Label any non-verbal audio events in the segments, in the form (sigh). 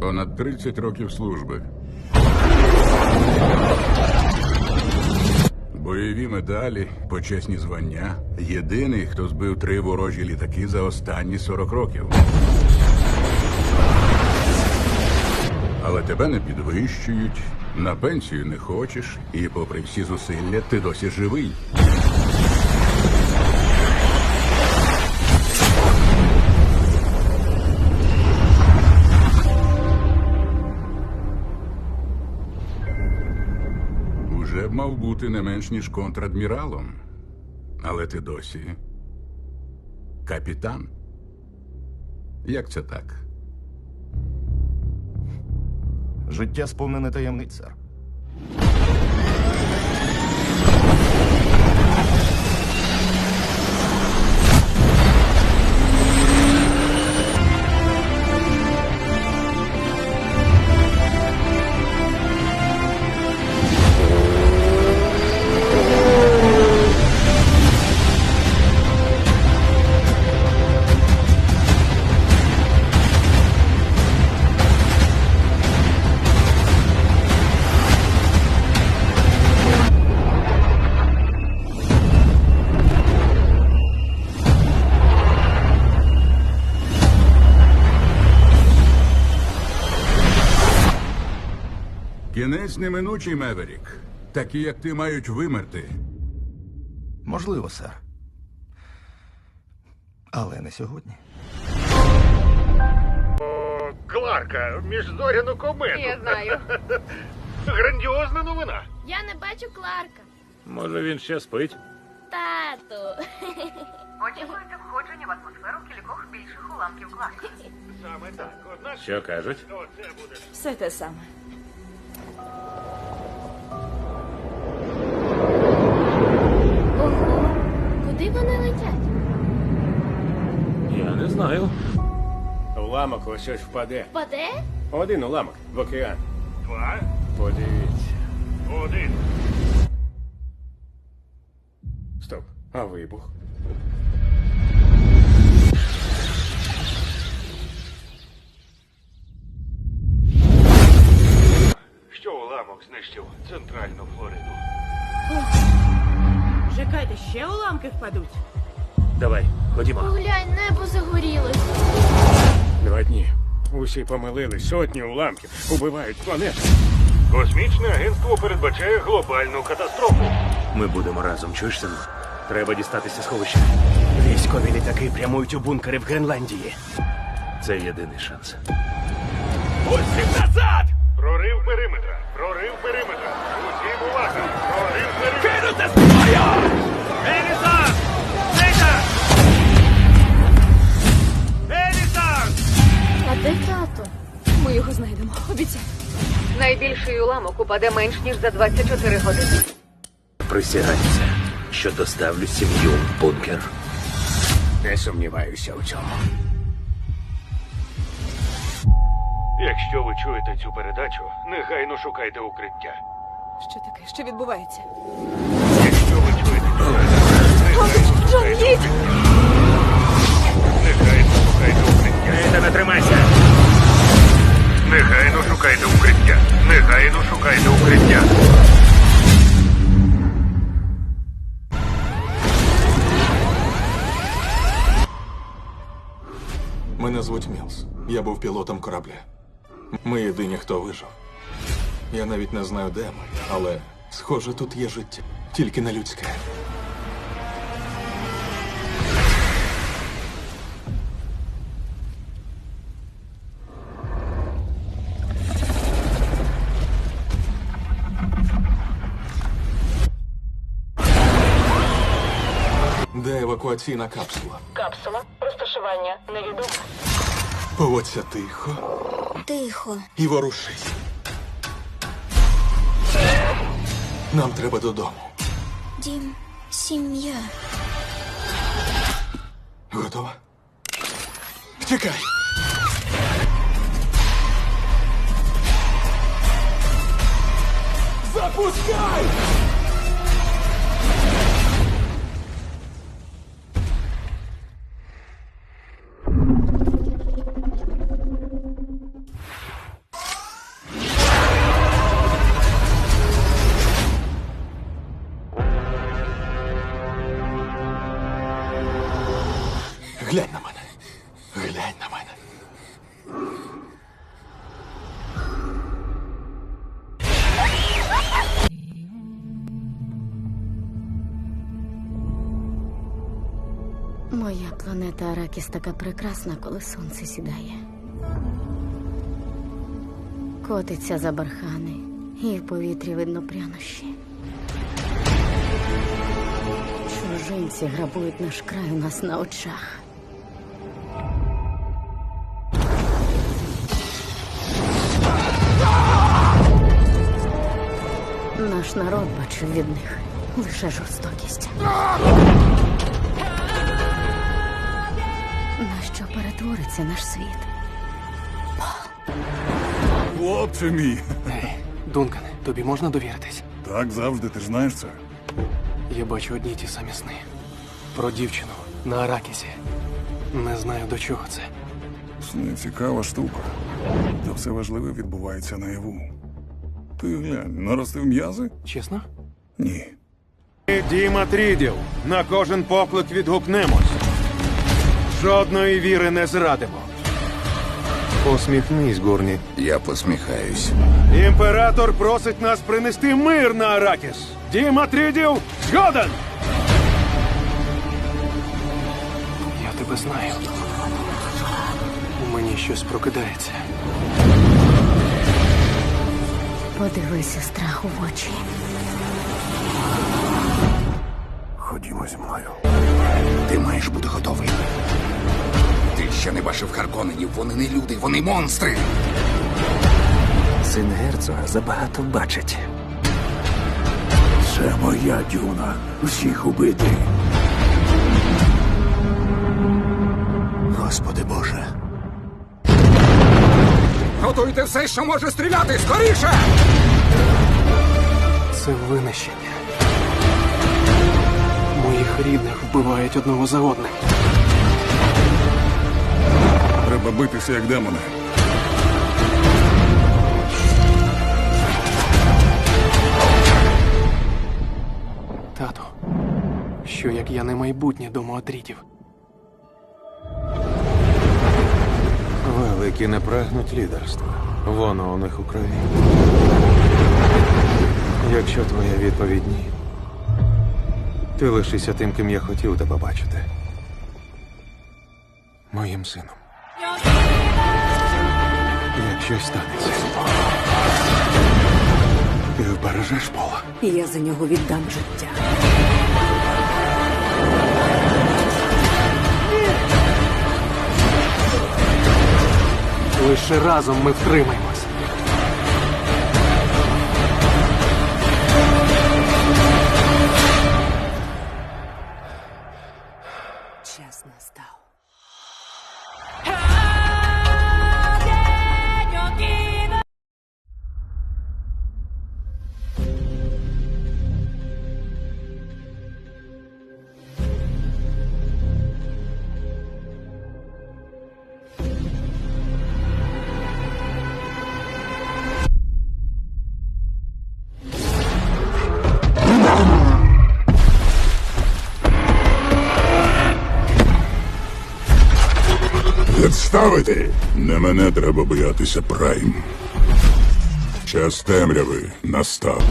Понад 30 років служби. Бойові медалі, почесні звання. Єдиний, хто збив три ворожі літаки за останні 40 років. Але тебе не підвищують, на пенсію не хочеш, і попри всі зусилля ти досі живий. Мав бути не менш ніж контрадміралом. Але ти досі капітан. Як це так? Життя сповнене таємниць, сер. Кінець неминучий, Меверік. Такі, як ти, мають вимерти. Можливо, сер. Але не сьогодні. Кларка, міжзоряну комету. Я знаю. (laughs) Грандіозна новина. Я не бачу Кларка. Може, він ще спить? Тату. (laughs) Очікується входження в атмосферу кількох більших уламків класу. Саме так. Одна Що кажуть? Все те саме. Уламок ось ось впаде. Впаде? Один уламок в океан. Два. Подивіться. Один. Стоп. А вибух? Що уламок знищив центральну Флориду? Чекайте, ще уламки впадуть. Давай, ходімо. Поглянь, небо загорілось. Два дні. Усі помилились. Сотні уламків убивають планету. Космічне агентство передбачає глобальну катастрофу. Ми будемо разом, чуєш, сину? Треба дістатися сховища. Військові літаки прямують у бункери в Гренландії. Це єдиний шанс. Усім назад! Прорив периметра. Прорив периметра. Усім увага. Прорив периметра. Кинути зброю! Елісан! Де тато? Ми його знайдемо. Обіцяю. Найбільший уламок упаде менш ніж за 24 години. Присягаюся, що доставлю сім'ю в бункер. Не сумніваюся у цьому. Якщо ви чуєте цю передачу, негайно шукайте укриття. Що таке? Що відбувається? Якщо ви чуєте цю передачу, негайно шукайте їдь! Негайно шукайте укриття. Не тримайся! Шукайте укриття. Негайно шукайте укриття. Мене звуть Мілс. Я був пілотом корабля. Ми єдині, хто вижив. Я навіть не знаю, де ми, але схоже, тут є життя. Тільки не людське. Де евакуаційна капсула? Капсула. Розташування невідоме. Поводься тихо Тихо. і ворушись. Нам треба додому. Дім, сім'я. Готова? Чекай! Запускай! Твоя планета Аракіс така прекрасна, коли сонце сідає. Котиться за бархани, і в повітрі видно прянощі. Чужинці грабують наш край у нас на очах. Наш народ бачив від них лише жорстокість. Перетвориться наш світ? Хлопче мій. Дункане, тобі можна довіритись? Так завжди, ти ж знаєш це. Я бачу одні й ті самі сни. Про дівчину на Аракісі. Не знаю до чого це. Сни цікава штука. Та все важливе відбувається наяву. Ти глянь, наростив м'язи? Чесно? Ні. Діма Тріділ. На кожен поклик відгукнемось. Жодної віри не зрадимо. Посміхнись, Гурні. Я посміхаюсь. Імператор просить нас принести мир на Аракіс. Діма Тріділ згоден! Я тебе знаю. У мені щось прокидається. Подивися страху в очі. Ходімо зі мною. Ти маєш бути готовий. Ти ще не бачив Харконенів, вони не люди, вони монстри. Син герцога забагато бачить. Це моя дюна. Всіх убити. Господи Боже. Готуйте все, що може стріляти, скоріше! Це винищення. Моїх рідних вбивають одного за одним. Треба битися як демони. Тату, що як я не майбутнє дому Атрідів? Великі не прагнуть лідерства. Воно у них у крові. Якщо твоя відповідь ні, ти лишися тим, ким я хотів тебе бачити. Моїм сином. Як щось станеться. Ти вбережеш пола. Я за нього віддам життя. Лише разом ми втримаємось. Відставити! Не мене треба боятися, Прайм. Час темряви настав.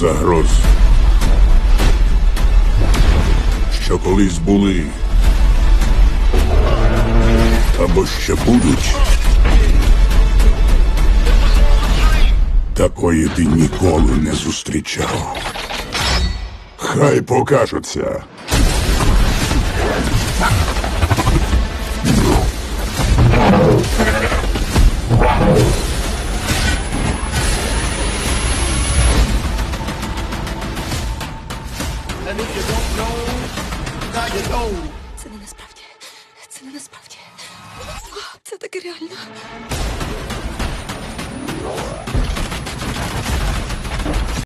Загроз, що колись були, або ще будуть. Такої ти ніколи не зустрічав. Хай покажуться.